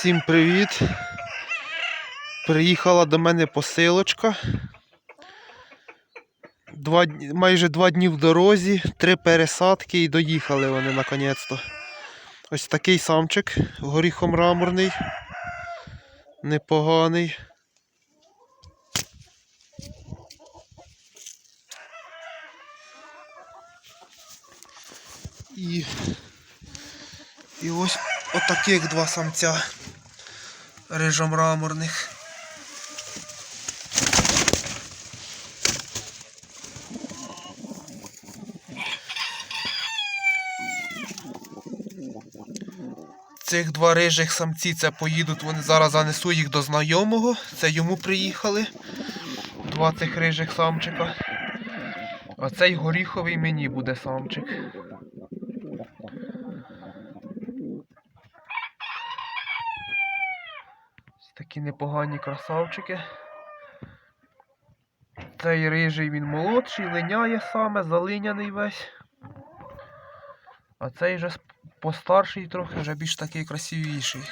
Всім привіт! Приїхала до мене посилочка. Два, майже два дні в дорозі, три пересадки і доїхали вони наконець-то. Ось такий самчик, горіхом рамурний. Непоганий. І, і ось отаких два самця рижомраморних. Цих два рижих самці це поїдуть, вони зараз занесу їх до знайомого. Це йому приїхали. Два цих рижих самчика. А цей горіховий мені буде самчик. Такі непогані красавчики. Цей рижий він молодший, линяє саме, залиняний весь. А цей вже постарший трохи, вже більш такий красивіший.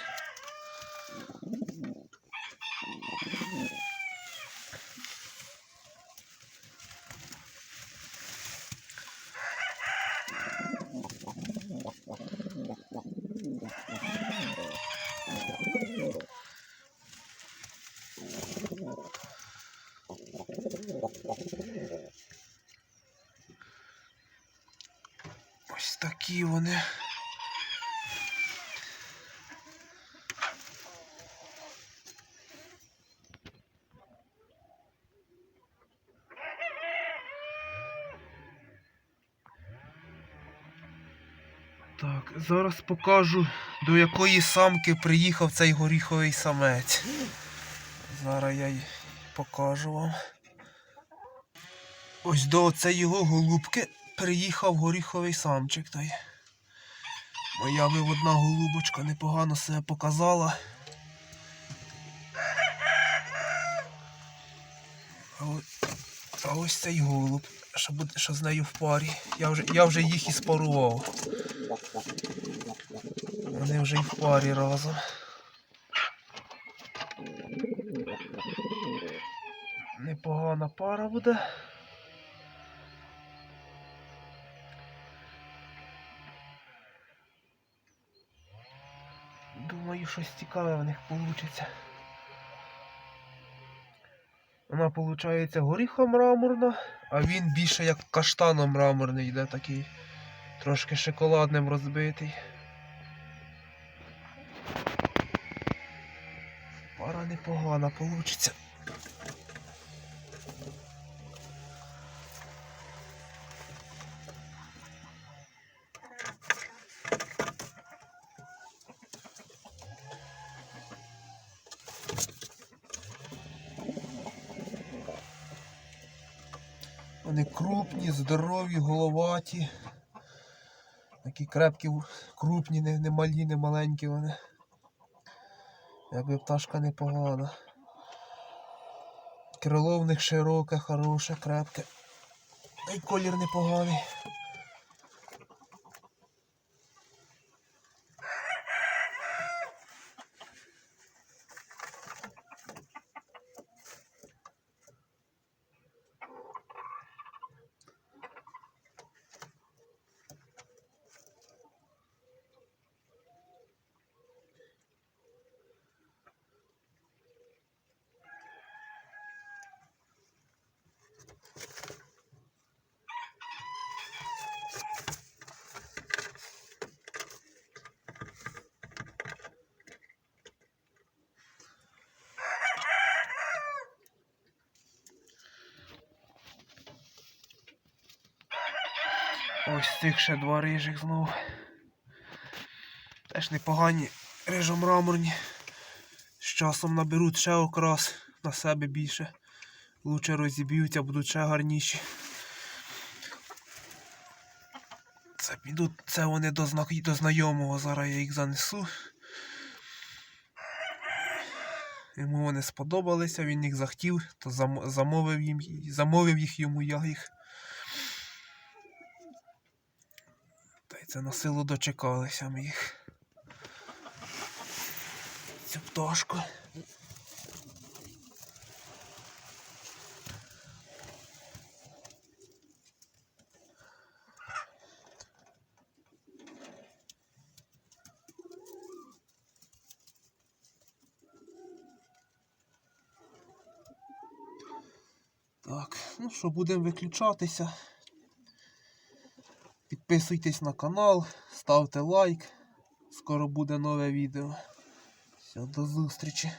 Ось такі вони. Так, зараз покажу, до якої самки приїхав цей горіховий самець. Зараз я й покажу вам. Ось до цієї його голубки приїхав горіховий самчик. Той. Моя виводна голубочка непогано себе показала. А ось, а ось цей голуб, що, буде, що з нею в парі. Я вже, я вже їх і спарував. Вони вже і в парі разом. Непогана пара буде. Думаю, щось цікаве в них вийде. Вона виходить горіхом мраморна, а він більше як каштаном мраморний йде такий. Трошки шоколадним розбитий. Пара непогана получиться. Вони крупні, здорові, головаті. Такі крепкі, крупні, не, не малі, не маленькі вони. Якби пташка непогана. Крило в них широке, хороше, крепке. Й колір непоганий. Ось цих ще два рижих знов. Теж непогані рижомраморні. З часом наберуть ще окрас на себе більше. Лучше розіб'ються, будуть ще гарніші. Це підуть, це вони до, зна... до знайомого, зараз я їх занесу. Йому вони сподобалися, він їх захотів, то замовив, їм... замовив їх йому я їх. Та й це на силу дочекалися ми їх. цю пташку. Так, ну що, будемо виключатися. Підписуйтесь на канал, ставте лайк. Скоро буде нове відео. Все, до зустрічі.